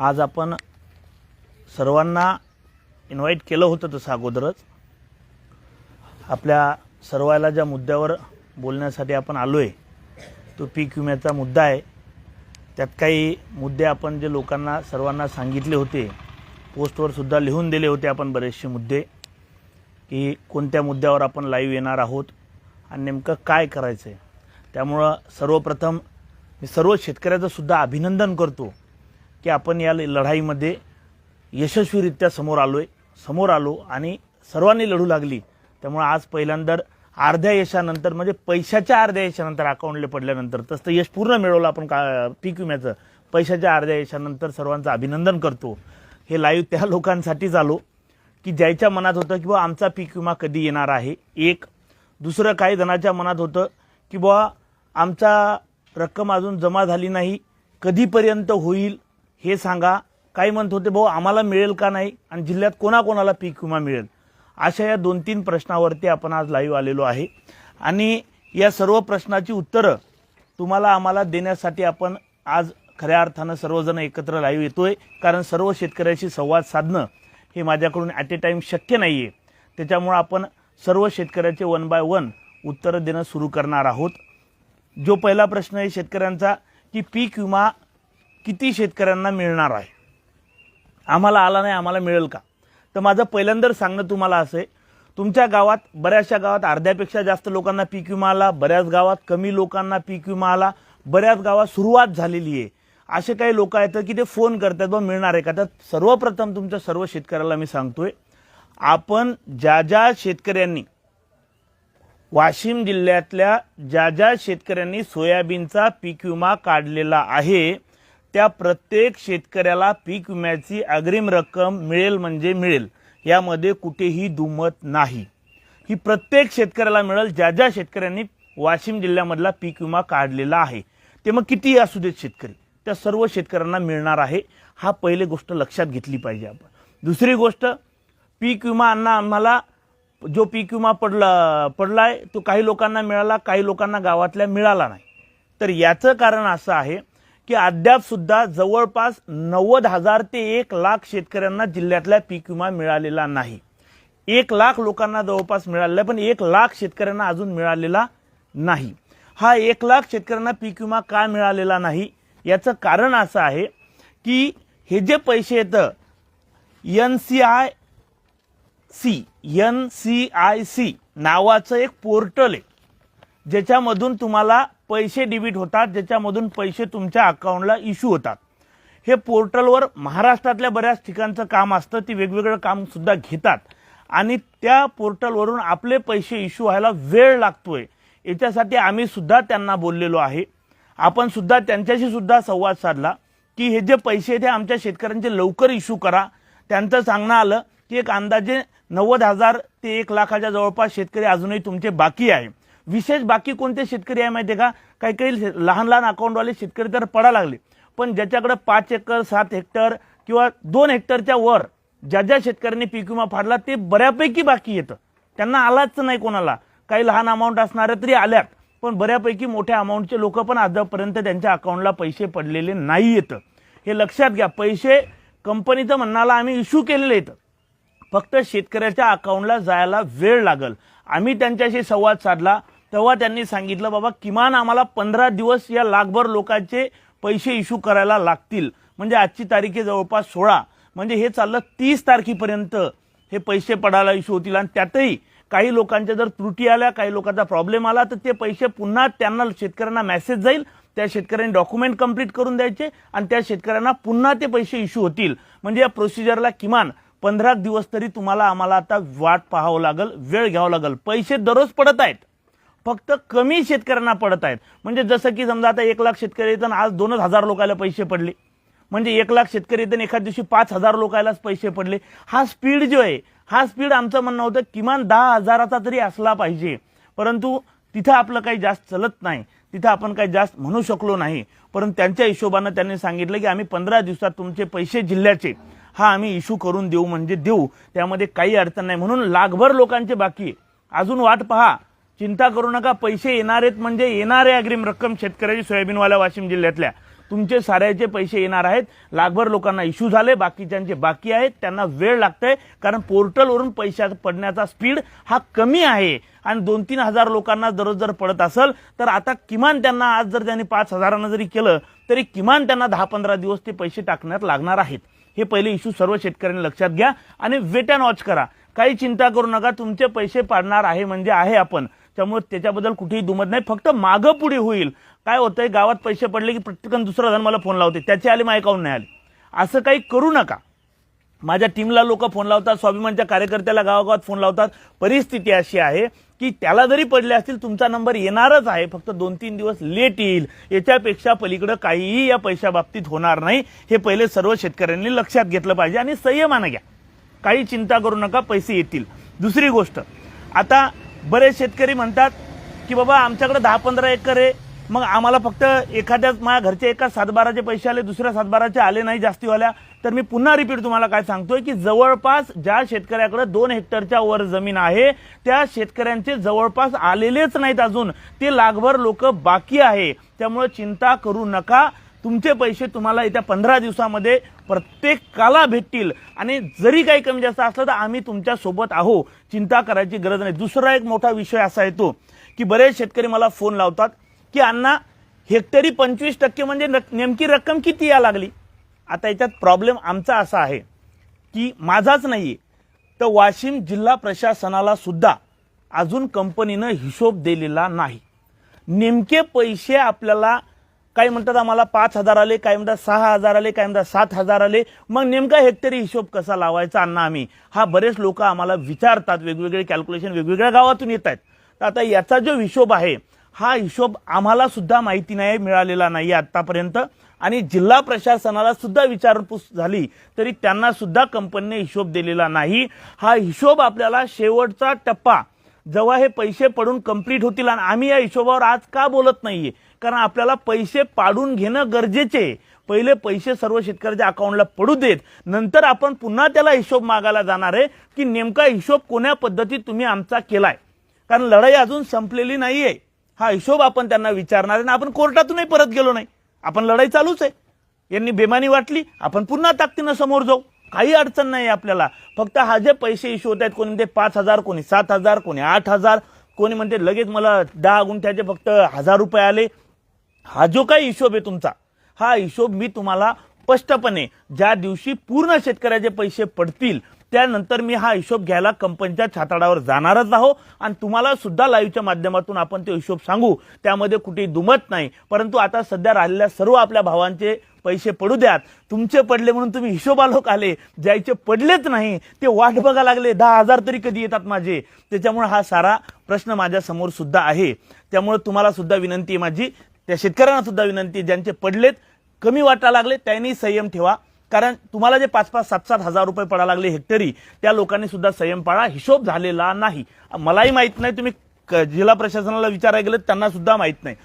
आज आपण सर्वांना इन्व्हाइट केलं होतं तसं अगोदरच. आपल्या सर्वाला ज्या मुद्द्यावर बोलण्यासाठी आपण आलो आहे तो पीक विम्याचा मुद्दा आहे. त्यात काही मुद्दे आपण जे लोकांना सर्वांना सांगितले होते पोस्टवर सुद्धा लिहून दिले होते आपण बरेचसे मुद्दे की कोणत्या मुद्द्यावर आपण लाईव्ह येणार आहोत आणि नेमकं काय करायचं आहे त्यामुळं सर्वप्रथम मी सर्व शेतकऱ्याचं सुद्धा अभिनंदन करतो. की आपण या लढाईमध्ये यशस्वीरित्या समोर आलो आहे समोर आलो आणि सर्वांनी लढू लागली. त्यामुळे आज पहिल्यांदा अर्ध्या यशानंतर म्हणजे पैशाच्या अर्ध्या यशानंतर अकाउंटला पडल्यानंतर तसं यश पूर्ण मिळवलं आपण का पीक विम्याचं. पैशाच्या अर्ध्या यशानंतर सर्वांचं अभिनंदन करतो. हे लाईव्ह त्या लोकांसाठीच आलो की ज्याच्या मनात होतं की बुवा आमचा पीक विमा कधी येणार आहे? एक. दुसरं काही जणाच्या मनात होतं की बुवा आमचा रक्कम अजून जमा झाली नाही. कधीपर्यंत होईल? हे सांगा काही म्हणत होते भाऊ आम्हाला मिळेल का नाही? आणि जिल्ह्यात कोणाकोणाला पीक विमा मिळेल? अशा या दोन तीन प्रश्नावरती आपण आज लाईव्ह आलेलो आहे. आणि या सर्व प्रश्नाची उत्तरं तुम्हाला आम्हाला देण्यासाठी आपण आज खऱ्या अर्थानं सर्वजण एकत्र लाईव्ह येतोय. कारण सर्व शेतकऱ्याशी संवाद साधणं हे माझ्याकडून ॲट ए टाईम शक्य नाही आहे त्याच्यामुळं आपण सर्व शेतकऱ्याचे वन बाय वन उत्तरं देणं सुरू करणार आहोत. जो पहिला प्रश्न आहे शेतकऱ्यांचा की पीक विमा किती शेतकऱ्यांना मिळणार आहे? आम्हाला आला नाही आम्हाला मिळेल का? तर माझं पहिल्यांदा सांगणं तुम्हाला असं आहे. तुमच्या गावात बऱ्याचशा गावात अर्ध्यापेक्षा जास्त लोकांना पीक विमा आला बऱ्याच गावात कमी लोकांना पीक विमा आला बऱ्याच गावात सुरुवात झालेली आहे. असे काही लोक आहेत की ते फोन करतात बा मिळणार आहे का? तर सर्वप्रथम तुमच्या सर्व शेतकऱ्याला मी सांगतोय आपण ज्या ज्या शेतकऱ्यांनी वाशिम जिल्ह्यातल्या ज्या ज्या शेतकऱ्यांनी सोयाबीनचा पीक विमा काढलेला आहे त्या प्रत्येक शेतकऱ्याला पीक विम्याची अग्रिम रक्कम मिळेल म्हणजे मिळेल. यामध्ये कुठेही दुमत नाही. ही प्रत्येक शेतकऱ्याला मिळेल ज्या ज्या शेतकऱ्यांनी वाशिम जिल्ह्यामधला पीक विमा काढलेला आहे. ते मग कितीही असू देत शेतकरी? त्या सर्व शेतकऱ्यांना मिळणार आहे. हा पहिले गोष्ट लक्षात घेतली पाहिजे आपण. दुसरी गोष्ट पीक विमा अन्ना आम्हाला जो पीक विमा पडला पडला आहे तो काही लोकांना मिळाला काही लोकांना गावातल्या मिळाला नाही. तर याचं कारण असं आहे की अद्याप सुद्धा जवळपास नव्वद हजार ते एक लाख शेतकऱ्यांना जिल्ह्यातल्या पीक विमा मिळालेला नाही. एक लाख लोकांना जवळपास मिळालेला आहे, पण एक लाख शेतकऱ्यांना अजून मिळालेला नाही. हा एक लाख शेतकऱ्यांना पीक विमा का मिळालेला नाही? याचं कारण असं आहे की हे जे पैसे येतं N C I C N C I C नावाचं एक पोर्टल आहे ज्याच्यामधून तुम्हाला पैसे डिबिट होतात ज्याच्यामधून पैसे तुमच्या अकाउंटला इश्यू होतात. हे पोर्टलवर महाराष्ट्रातल्या बऱ्याच ठिकाणचं काम असतं ती वेगवेगळं काम सुद्धा घेतात. आणि त्या पोर्टलवरून आपले पैसे इश्यू व्हायला वेळ लागतोय. याच्यासाठी आम्ही सुद्धा त्यांना बोललेलो आहे. आपण सुद्धा त्यांच्याशी सुद्धा संवाद साधला की हे जे पैसे आहेत ते आमच्या शेतकऱ्यांचे लवकर इश्यू करा. त्यांचं सांगणं आलं की एक अंदाजे नव्वद हजार ते एक लाखाच्या जवळपास शेतकरी अजूनही तुमचे बाकी आहे. विशेष बाकी कोणते शेतकरी आहे माहिती आहे का? काही काही लहान लहान अकाउंटवाले शेतकरी तर पडा लागले. पण ज्याच्याकडे पाच एकर सात हेक्टर किंवा दोन हेक्टरच्या वर ज्या ज्या शेतकऱ्यांनी पीक विमा फाडला ते बऱ्यापैकी बाकी येतं. त्यांना आलाच नाही कोणाला. काही लहान अमाऊंट असणाऱ्या तरी आल्यात. पण बऱ्यापैकी मोठ्या अमाऊंटचे लोक पण आजपर्यंत त्यांच्या अकाउंटला पैसे पडलेले नाही येतं. हे लक्षात घ्या. पैसे कंपनीचं म्हणणाला आम्ही इश्यू केलेले आहेत. फक्त शेतकऱ्याच्या अकाउंटला जायला वेळ लागल. आम्ही त्यांच्याशी संवाद साधला. तेव्हा त्यांनी सांगितलं बाबा किमान आम्हाला पंधरा दिवस या लाखभर लोकांचे पैसे इश्यू करायला लागतील. म्हणजे आजची तारीख आहे जवळपास सोळा. म्हणजे हे चाललं तीस तारखेपर्यंत हे पैसे पडायला इश्यू होतील. आणि त्यातही काही लोकांच्या जर त्रुटी आल्या काही लोकांचा प्रॉब्लेम आला तर ते पैसे पुन्हा त्यांना शेतकऱ्यांना मेसेज जाईल. त्या शेतकऱ्यांनी डॉक्युमेंट कंप्लीट करून द्यायचे आणि त्या शेतकऱ्यांना पुन्हा ते पैसे इश्यू होतील. म्हणजे या प्रोसिजरला किमान पंधरा दिवस तरी तुम्हाला आम्हाला आता वाट पाहावं लागेल वेळ घ्यावं लागेल. पैसे दररोज पडत आहेत. फक्त कमी शेतकऱ्यांना पडत आहेत. म्हणजे जसं की समजा आता एक लाख शेतकरी तर आज दोनच हजार लोकांना पैसे पडले. म्हणजे एक लाख शेतकरी तर एखाद दिवशी पाच हजार लोकांनाच पैसे पडले. हा स्पीड जो आहे हा स्पीड आमचं म्हणणं होतं किमान दहा हजाराचा तरी असला पाहिजे. परंतु तिथं आपलं काही जास्त चलत नाही. तिथं आपण काही जास्त म्हणू शकलो नाही. परंतु त्यांच्या हिशोबानं त्यांनी सांगितलं की आम्ही पंधरा दिवसात तुमचे पैसे जिल्ह्याचे हा आम्ही इश्यू करून देऊ म्हणजे देऊ. त्यामध्ये काही अडचण नाही. म्हणून लाखभर लोकांचे बाकी आहे. अजून वाट पहा. चिंता करू नका पैसे येणार आहेत म्हणजे येणारे अग्रिम रक्कम शेतकऱ्याची सोयाबीनवाल्या वाशिम जिल्ह्यातल्या. तुमचे साऱ्याचे पैसे येणार आहेत. लाखभर लोकांना इश्यू झाले बाकीच्यांचे बाकी आहेत. त्यांना वेळ लागतंय कारण पोर्टलवरून पैशा पडण्याचा स्पीड हा कमी आहे. आणि दोन तीन हजार लोकांना दररोज जर पडत असेल तर आता किमान त्यांना आज जर त्यांनी पाच हजारांना जरी केलं तरी किमान त्यांना दहा पंधरा दिवस ते पैसे टाकण्यात लागणार आहेत. हे पहिले इश्यू सर्व शेतकऱ्यांनी लक्षात घ्या आणि वेट अँड वॉच करा. काही चिंता करू नका तुमचे पैसे पाडणार आहे म्हणजे आहे आपण. त्यामुळे त्याच्याबद्दल कुठेही दुमत नाही. फक्त मागं पुढे होईल. काय होतंय गावात पैसे पडले की प्रत्येकानं दुसरा जण मला फोन लावते. त्याचे आले माझ्या काऊन नाही आले. असं काही करू नका. माझ्या टीमला लोक फोन लावतात स्वाभिमानच्या कार्यकर्त्याला गावागावात फोन लावतात. परिस्थिती अशी आहे की त्याला जरी पडले असतील तुमचा नंबर येणारच आहे. फक्त दोन तीन दिवस लेट येईल. याच्यापेक्षा पलीकडं काहीही या पैशाबाबतीत होणार नाही. हे पहिले सर्व शेतकऱ्यांनी लक्षात घेतलं पाहिजे आणि संयमानं घ्या. काही चिंता करू नका पैसे येतील. दुसरी गोष्ट आता बरेच शेतकरी म्हणतात की बाबा आमच्याकडे दहा पंधरा एकर आहे. मग आम्हाला फक्त एखाद्याच माझ्या घरच्या एका सातबाराचे पैसे आले दुसऱ्या सातबाराचे आले नाही जास्तीवाल्या. तर मी पुन्हा रिपीट तुम्हाला काय सांगतोय की जवळपास ज्या शेतकऱ्याकडे दोन हेक्टरच्या वर जमीन आहे त्या शेतकऱ्यांचे जवळपास आलेलेच नाहीत अजून. ते लाखभर लोक बाकी आहे. त्यामुळे चिंता करू नका. तुमचे पैसे तुम्हाला येत्या पंधरा दिवसामध्ये प्रत्येकाला भेटतील. आणि जरी काही कमी जास्त असलं तर आम्ही तुमच्यासोबत आहो. चिंता करायची गरज नाही. दुसरा एक मोठा विषय असा येतो की बरेच शेतकरी मला फोन लावतात की अण्णा हेक्टरी पंचवीस टक्के म्हणजे नेमकी रक्कम किती या लागली? आता याच्यात प्रॉब्लेम आमचा असा आहे की माझाच नाही तर वाशिम जिल्हा प्रशासनाला सुद्धा अजून कंपनीनं हिशोब दिलेला नाही. नेमके पैसे आपल्याला काही म्हणतात आम्हाला पाच हजार आले काही म्हणतात सहा हजार आले काही म्हणतात सात हजार आले. मग नेमका हेक्टरी हिशोब कसा लावायचा अण्णा आम्ही? हा बरेच लोक आम्हाला विचारतात वेगवेगळे कॅल्क्युलेशन वेगवेगळ्या गावातून येत आहेत. तर आता याचा जो हिशोब आहे हा हिशोब आम्हाला सुद्धा माहिती नाही मिळालेला नाही आतापर्यंत. आणि जिल्हा प्रशासनाला सुद्धा विचारपूस झाली तरी त्यांना सुद्धा कंपनीने हिशोब दिलेला नाही. हा हिशोब आपल्याला शेवटचा टप्पा जेव्हा हे पैसे पडून कंप्लीट होतील आणि आम्ही या हिशोबावर आज का बोलत नाहीये? कारण आपल्याला पैसे पाडून घेणं गरजेचे आहे. पहिले पैसे सर्व शेतकऱ्याच्या अकाउंटला पडू देत. नंतर आपण पुन्हा त्याला हिशोब मागायला जाणार आहे की नेमका हिशोब कोण्या पद्धतीत तुम्ही आमचा केलाय? कारण लढाई अजून संपलेली नाहीये. हा हिशोब आपण त्यांना विचारणार आहे ना आपण कोर्टातूनही परत गेलो नाही. आपण लढाई चालूच आहे. यांनी बेमानी वाटली. आपण पुन्हा ताकदीनं समोर जाऊ. काही अडचण नाही आपल्याला. फक्त हा जे पैसे इश्यू होत आहेत कोणी म्हणते पाच हजार कोणी सात हजार कोणी आठ हजार कोणी म्हणते लगेच मला दहा गुंठ्याचे फक्त हजार रुपये आले. हा जो काही हिशोब आहे तुमचा हा हिशोब मी तुम्हाला स्पष्टपणे ज्या दिवशी पूर्ण शेतकऱ्याचे पैसे पडतील त्यानंतर मी हा हिशोब घ्यायला कंपनीच्या छाताडावर जाणारच आहो. आणि तुम्हाला सुद्धा लाईव्हच्या माध्यमातून आपण तो हिशोब सांगू. त्यामध्ये कुठेही दुमत नाही. परंतु आता सध्या राहिलेल्या सर्व आपल्या भावांचे पैसे पडू द्यात. तुमचे पडले म्हणून तुम्ही हिशोबालोक आले ज्याचे पडलेच नाही ते वाट बघा लागले. दहा हजार तरी कधी येतात माझे? त्याच्यामुळे हा सारा प्रश्न माझ्यासमोर सुद्धा आहे. त्यामुळे तुम्हाला सुद्धा विनंती आहे माझी. त्या शेतकऱ्यांना सुद्धा विनंती ज्यांचे पडलेत कमी वाटा लागले त्यांनी संयम ठेवा. कारण तुम्हाला जे पाच पाच सात सात हजार रुपये पडा लागले हेक्टरी त्या लोकांनी सुद्धा संयम पाळा. हिशोब झालेला नाही. मलाही माहीत नाही तुम्ही क- जिल्हा प्रशासनाला विचारायला गेलं त्यांना सुद्धा माहीत नाही.